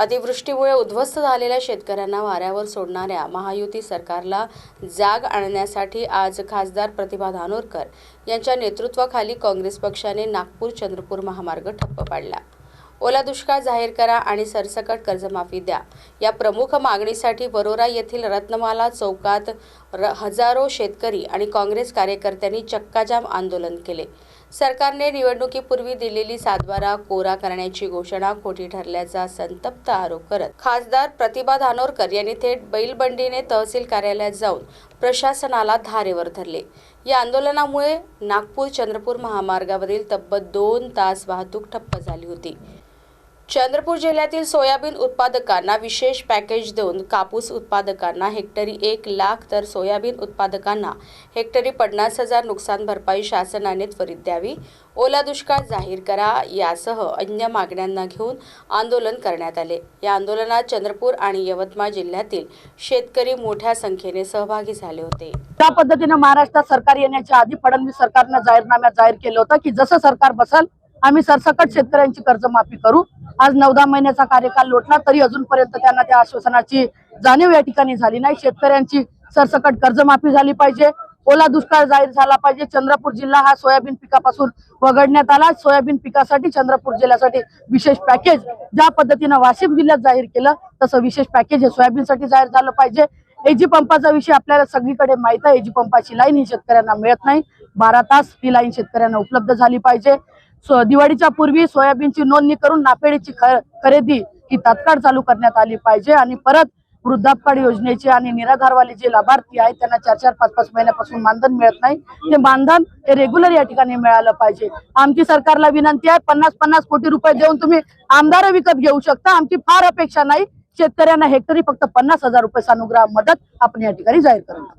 अतिवृष्टीमुळे उद्ध्वस्त झालेल्या शेतकऱ्यांना वाऱ्यावर सोडणाऱ्या महायुती सरकारला जाग आणण्यासाठी आज खासदार प्रतिभा धानोरकर यांच्या नेतृत्वाखाली काँग्रेस पक्षाने नागपूर चंद्रपूर महामार्ग ठप्प पाडला. ओला दुष्काळ जाहीर करा आणि सरसकट कर्जमाफी द्या. या प्रमुख मागणीसाठी वरोरा येथील रत्नमाला चौकात र हजारो शेतकरी आणि काँग्रेस कार्यकर्त्यांनी चक्काजाम आंदोलन केले. सरकारने निवडणुकीपूर्वी दिलेली सातबारा कोरा करण्याची घोषणा खोटी ठरल्याचा संतप्त आरोप करत खासदार प्रतिभा धानोरकर यांनी थेट बैलबंडीने तहसील कार्यालयात जाऊन प्रशासनाला धारेवर धरले. या आंदोलनामुळे नागपूर चंद्रपूर महामार्गावरील तब्बल दोन तास वाहतूक ठप्प झाली होती. चंद्रपूर जिल्ह्यातील सोयाबीन उत्पादकांना विशेष पॅकेज देऊन कापूस उत्पादकांना हेक्टरी एक लाख तर सोयाबीन उत्पादकांना हेक्टरी पन्नास हजार नुकसान भरपाई शासनाने त्वरित द्यावी. ओला दुष्काळ जाहीर करा यासह अन्य मागण्यांना घेऊन आंदोलन करण्यात आले. या आंदोलनात चंद्रपूर आणि यवतमाळ जिल्ह्यातील शेतकरी मोठ्या संख्येने सहभागी झाले होते. त्या पद्धतीनं महाराष्ट्रात सरकार येण्याच्या आधी फडणवीस सरकारनं जाहीरनाम्यात जाहीर केलं होतं की जसं सरकार बसल आम्ही सरसकट शेतकऱ्यांची कर्जमाफी करू. आज नऊ दहा महिन्याचा कार्यकाल लोटला तरी अजूनपर्यंत त्यांना त्या आश्वासनाची जाणीव या ठिकाणी झाली नाही. शेतकऱ्यांची सरसकट कर्जमाफी झाली पाहिजे. ओला दुष्काळ जाहीर झाला पाहिजे. चंद्रपूर जिल्हा हा सोयाबीन पिकापासून वगळण्यात आला. सोयाबीन पिकासाठी चंद्रपूर जिल्ह्यासाठी विशेष पॅकेज ज्या पद्धतीनं वाशिम जिल्ह्यात जाहीर केलं तसं विशेष पॅकेज हे सोयाबीनसाठी जाहीर झालं पाहिजे. एजी पंपाचा विषय आपल्याला सगळीकडे माहीत आहे. एजी पंपाची लाईन ही शेतकऱ्यांना मिळत नाही. बारा तास ही लाईन शेतकऱ्यांना उपलब्ध झाली पाहिजे. दिवाळीच्या पूर्वी सोयाबीनची नोंदणी करून नापेडीची खरेदी ही तात्काळ चालू करण्यात आली पाहिजे आणि परत वृद्धापकाळ योजनेचे आणि निराधारवाले जे लाभार्थी आहेत त्यांना चार चार पाच पाच महिन्यापासून मानधन मिळत नाही. ते मानधन हे रेग्युलर या ठिकाणी मिळालं पाहिजे. आमची सरकारला विनंती आहे पन्नास पन्नास कोटी रुपये देऊन तुम्ही आमदार विकत घेऊ शकता. आमची फार अपेक्षा नाही. शेतकऱ्यांना हेक्टरी फक्त पन्नास हजार रुपये सानुग्रह मदत आपण या ठिकाणी जाहीर करणार